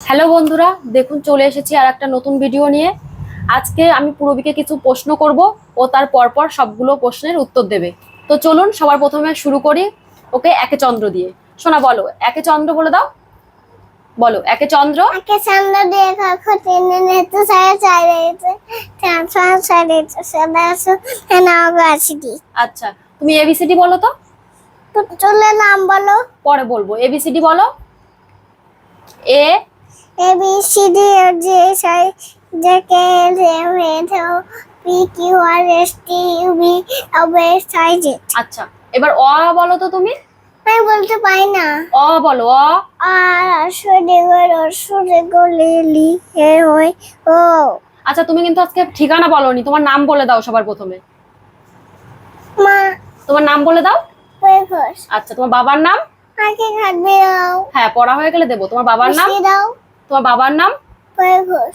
Hello বন্ধুরা দেখুন চলে এসেছি আর একটা নতুন ভিডিও নিয়ে। আজকে আমি পূরবীকে কিছু প্রশ্ন করব ও তার পরপর সবগুলো প্রশ্নের উত্তর দেবে। তো চলুন সবার প্রথমে শুরু করি ওকে একে চন্দ্র দিয়ে। শোনা বলো একে চন্দ্র বলে দাও। বলো একে চন্দ্র। dico così non è tu sai salire, transfer salire, adesso è una university. আচ্ছা তুমি এবিসিডি বলো তো। তো চলে নাম বলো। পরে বলব। এবিসিডি বলো। A A B C D O J Sai J K L M N O P Q R S T U V W X Y Z আচ্ছা এবার অ বলো তো তুমি। আমি বলতে পারি না অ বলো অ। আর আসলে গর আসলে গলে লি হে হই ও আচ্ছা তুমি কিন্তু আজকে ঠিকানা বলনি তোমার নাম বলে দাও সবার প্রথমে। মা তোমার নাম বলে দাও। আচ্ছা তোমার বাবার নাম? আগে দাও। হ্যাঁ পড়া হয়ে গেলে দেবো। তোমার বাবার নাম? দাও। তোমার বাবার নাম?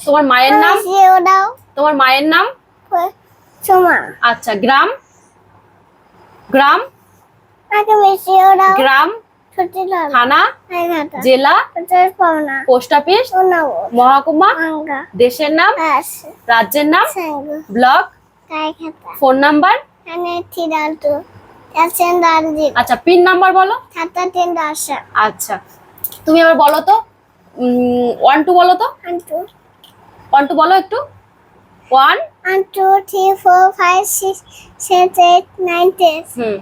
তোমার মায়ের নাম? তোমার মায়ের নাম? আচ্ছা গ্রাম? গ্রাম? গ্রাম? থানা? জেলা? Post office? মহকুমা? দেশের নাম? রাজ্যের নাম? ব্লক? Phone number? আচ্ছা পিন নাম্বার বলো। আচ্ছা। তুমি আবার বলো তো ওয়ান টু বলো তো? ওয়ান টু বলো একটু। One one two three four five six seven eight nine ten হুম।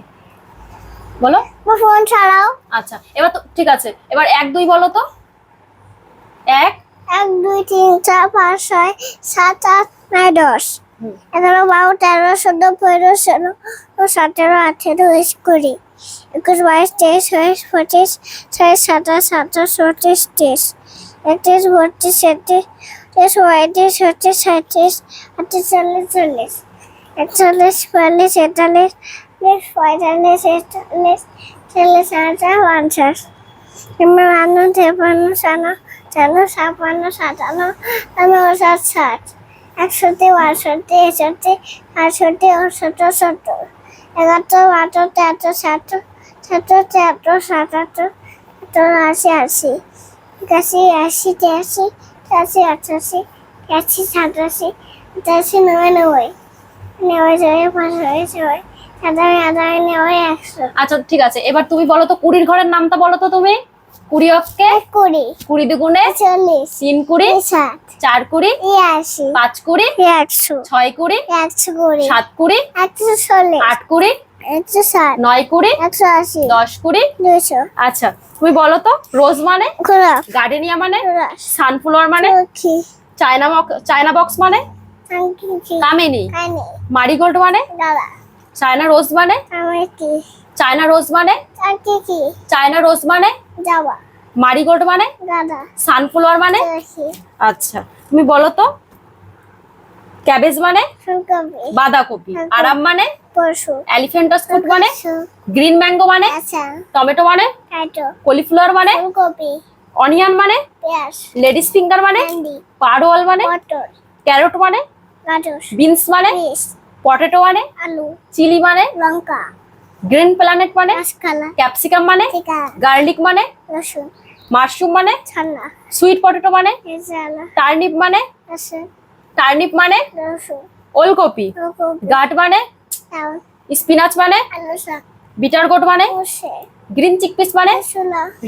বলো। ফোন ছাড়াও। আচ্ছা এবার তো ঠিক আছে। এবার এক দুই বলো তো। এক। এক দুই তিন চার পাঁচ ছয় সাত আট নয় দশ। এগারো বারো, তেরো, চোদ্দ, পনেরো, ষোলো ও সতেরো, আঠেরো, উনিশ, কুড়ি, একুশ, বাইশ, তেইশ, চব্বিশ, পঁচিশ ছয় সাতাশ সাতাশ চৌত্রিশ তেইশ একত্রিশ, বত্রিশ একত্রিশ তেইশ পঁয়ত্রিশ, ছত্রিশ সাঁত্রিশ আটত্রিশ, চল্লিশ চল্লিশ, একচল্লিশ, বিয়াল্লিশ তেতাল্লিশ বিশ পঁয়তাল্লিশ ছেচল্লিশ চল্লিশ আটটা পঞ্চাশ বান্ন তেপান্ন সান্ন চান্ন ছাপান্ন সাতান্ন উনষাট ষাট একষট্টি বাষট্টি একষট্টি আটষট্টি উনসত্তর সত্তর একাত্তর বাহাত্তর তেহাত্তর সাতাত্তর সাতাত্তর তিয়াত্তর সাতাত্তর আশি আশি। একাশি আশি তিরাশি তিরাশি আটাশি একাশি সাতাশি আটাশি নব্বই নব্বই নব্বই পাঁচশো ছয় সাতাশি আটাশি নব্বই একশো। আচ্ছা ঠিক আছে। এবার তুমি বলো তো কুড়ির ঘরের নামটা বলো তো তুমি। কুড়ি অক্ষে? কুড়ি। কুড়ি দুগুণে? চল্লিশ। তিন কুড়ি? ষাট। চার কুড়ি? ইয়াশি পাঁচ কুড়ি? একশো। ছয় কুড়ি? একশো কুড়ি। সাত কুড়ি? একশো চল্লিশ। আট কুড়ি? একশো ষাট। নয় কুড়ি? একশো আশি। দশ কুড়ি? দুশো আচ্ছা তুমি বলো তো রোজ মানে? গার্ডেনিয়া মানে? সানফ্লাওয়ার মানে? চায়না চায়না বক্স মানে? কামিনী। মারিগোল্ড মানে? চায়না রোজ মানে? চায়না রোজ মানে? চায়না রোজ মানে? মারিগোল্ড মানে? সানফ্লাওয়ার মানে? আচ্ছা তুমি বলো তো। ক্যাবেজ মানে? বাঁধাকপি। আরাম মানে? পশু এলিফেন্টাস ফুড মানে? গ্রিন ম্যাঙ্গো মানে? আচ্ছা। টমেটো মানে? কলিফ্লাওয়ার মানে? ফুলকপি। অনিয়ন মানে? লেডিস ফিঙ্গার মানে? ভেন্ডি। মানে? ক্যারট মানে? বিনস মানে? পটেটো মানে? আলু। চিলি মানে? লঙ্কা। গ্রিন প্ল্যানেট মানে? ক্যাপসিকাম মানে? গার্লিক মানে? রসুন মাশরুম মানে? সুইট পটেটো মানে? টার্নিপ মানে? টার্নিপ মানে? রসুন ওলকপি গাট মানে? স্পিনাচ মানে? বিটার গোট মানে? গ্রিন চিকপিস মানে?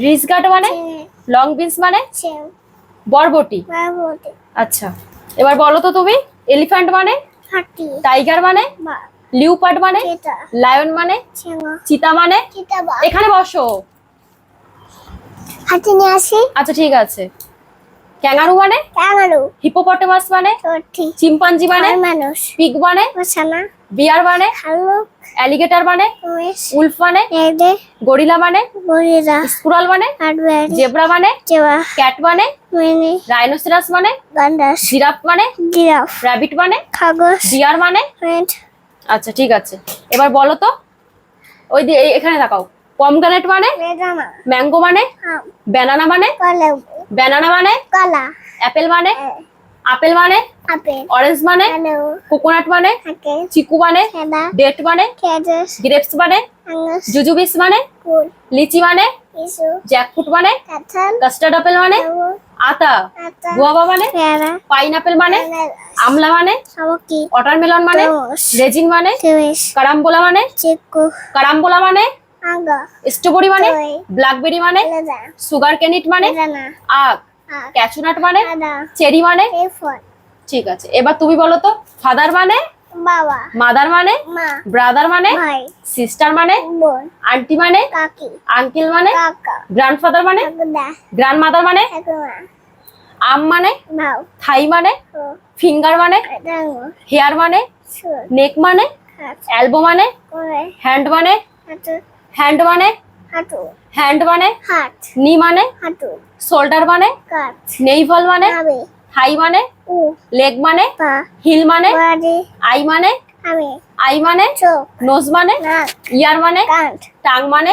রিস গাট মানে? লং বিনস মানে? বরবটি বারবটি আচ্ছা। এবার বলো তো তুমি এলিফ্যান্ট মানে? হাতি টাইগার মানে? লিউপার্ড মানে? লায়ন মানে? চিতা মানে? এখানে বসো। হাতি নিয়ে আসি। আচ্ছা ঠিক আছে। ক্যাঙ্গারু মানে? ক্যাঙ্গারু। হিপোপটেমাস মানে? চিম্পাঞ্জি মানে? মানুষ। পিগ মানে? মশানা বিয়ার মানে? ভালুক অ্যালিগেটর মানে? উলফ মানে? গরিলা মানে? গরিলা। স্কুরাল মানে? জেব্রা মানে? চেবা ক্যাট মানে? রাইনোসেরাস মানে? গন্ডাস জিরাফ মানে? জিরাফ। র্যাবিট মানে? খাগস। ডিয়ার মানে? আচ্ছা ঠিক আছে। এবার বলো তো ওই দিয়ে এখানে তাকাও পমগ্রানেট মানে? বেদানা ম্যাঙ্গো মানে? আম ব্যানানা মানে? ব্যানানা মানে? কলা। অ্যাপেল মানে? আপেল মানে? অরেঞ্জ মানে? কোকোনাট মানে? চিকু মানে? ডেট মানে? গ্রেপস মানে? জুজুবিস মানে? লিচি মানে? ইসু জ্যাকফ্রুট মানে? কাস্টার্ড আপেল মানে? আতা। গুয়াবা মানে? পাইনাপেল মানে? আমলা মানে? ওয়াটারমেলন মানে? রেজিন মানে? কারাম্বোলা মানে? কারাম্বোলা মানে? স্ট্রবেরি মানে? ব্ল্যাকবেরি মানে? সুগার কেনিট মানে? আখ ক্যাচুনাট মানে? চেরি মানে? ঠিক আছে। এবার তুমি বলো তো ফাদার মানে? বাবা। মাদার মানে? মা। ব্রাদার মানে? ভাই। সিস্টার মানে? বোন। আন্টি মানে? কাকি। আঙ্কেল মানে? কাকা। গ্র্যান্ডফাদার মানে? কাকুদা গ্র্যান্ড মাদার মানে আম মানে? থাই মানে? ফিঙ্গার মানে? হেয়ার মানে? নেক মানে? এলবো মানে? হ্যান্ড মানে? হ্যান্ড মানে? হ্যান্ড মানে? নি মানে? শোল্ডার মানে? নেইভল মানে? থাই মানে? লেগ মানে? হিল মানে? আই মানে? আই মানে? নোজ মানে? ইয়ার মানে? টাং মানে?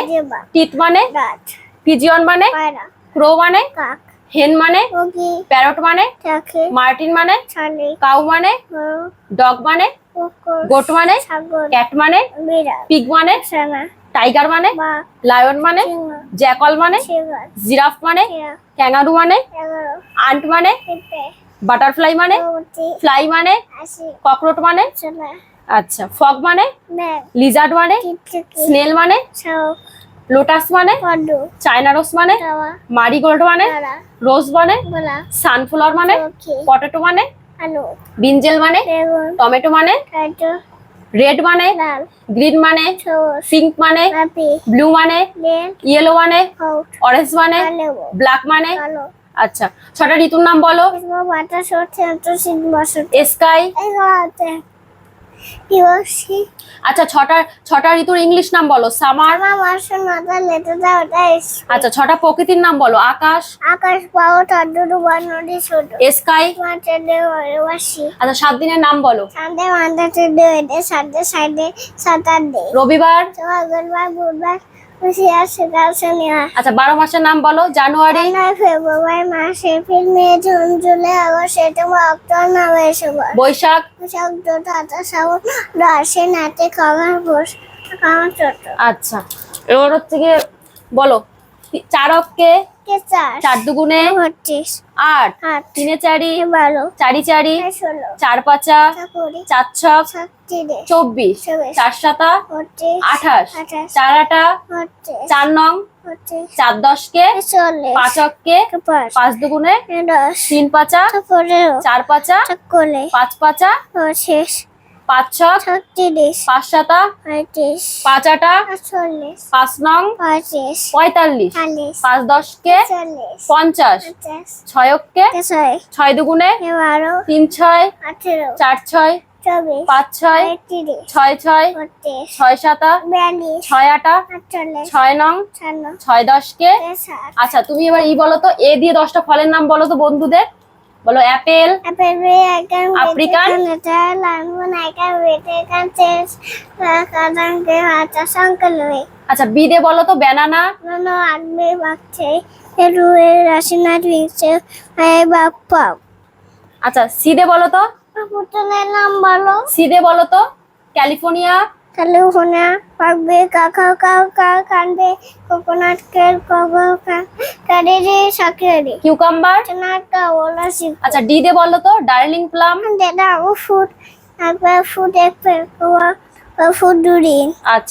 টিট মানে? পিজিয়ন মানে? ক্রো মানে? হেন মানে? প্যারট মানে? মার্টিন মানে? কাউ মানে? ডগ মানে? গোট মানে? ক্যাট মানে? পিগ মানে? টাইগার মানে? লায়ন মানে? জ্যাকল মানে? জিরাফ মানে? ক্যাঙ্গারু মানে? আন্ট মানে? বাটারফ্লাই মানে? ফ্লাই মানে? ককরোট মানে? আচ্ছা ফগ মানে? লিজার্ড মানে? স্নেল মানে? লোটাস মানে? চায়না রোজ মানে? টাওয়া মারিগোল্ড মানে? রোজ মানে? সানফ্লাওয়ার মানে? পটেটো মানে? আলু। বিনজেল মানে? টমেটো মানে? রেড মানে? গ্রিন মানে? পিঙ্ক মানে? ব্লু মানে? ইয়েলো মানে? অরেঞ্জ মানে? ব্ল্যাক মানে? আচ্ছা ছটা ঋতুর নাম বলো। স্কাই। আচ্ছা ছটা ছটা ঋতুর ইংলিশ নাম বলো। সামার। আচ্ছা ছটা প্রকৃতির নাম বলো। আকাশ। আকাশ স্কাই। আচ্ছা সাত দিনের নাম বলো। রবিবার। বুধবার। আচ্ছা বারো মাসের নাম বলো January? February March April May June July August September October November Boishakh? বৈশাখ হাতে শ্রাবণ রাশি নাতে খাবার ঘোষ আচ্ছা এবার হচ্ছে গিয়ে বলো চার অক্ষে কে চার? দুগুণে আট। তিনে চারি। চারি চারি। চার পাঁচা। চার ছক। চব্বিশ। চার সাতা। আঠাশ। চার আটা। চার নং। চার দশকে। চল্লিশ? পাঁচ অক্ষে পাঁচ? দুগুণে। তিন পাঁচা। চার পাঁচা। পাঁচ পাঁচা। পঁচিশ পাঁচ ছক ছত্রিশ পাঁচ সাতা পঁয়ত্রিশ পাঁচ আটা চল্লিশ পাঁচ নং পঁয়ত্রিশ পঁয়তাল্লিশ পাঁচ দশকে চল্লিশ পঞ্চাশ ছয় অক্ষে ছয় দুগুণে বারো তিন ছয় আঠেরো চার ছয় পাঁচ ছয় ছয় ছয় ছয় সাতা ছয় আটা ছয় নং ছয় দশকে ষাট আচ্ছা তুমি এবার ই বলো তো এ দিয়ে দশটা ফলের নাম বলো তো বন্ধুদের। বলো অ্যাপেল আপেল বে আইকান African? নেটার লানবন আইকান বেটে কান চেস কাদান কে হাতা সংকল আচ্ছা বি দিয়ে বলো তো ব্যানানা আচ্ছা সি দিয়ে বলো তো? পুতনের নাম বলো সি দিয়ে বলো তো? ক্যালিফোর্নিয়া? ক্যালিফোর্নিয়া পাকবে কাকাও কাও কা কানবে কোকোনাট কেল কাকা কারে রে কারেরে সাকরেরে কিউকাম্বার চনাটা ওলা সি আচ্ছা ডি দে বলো তো ডার্লিং প্লাম? দাদা ও ফুড একবার ফুড এক ফুড ডুরি আচ্ছা।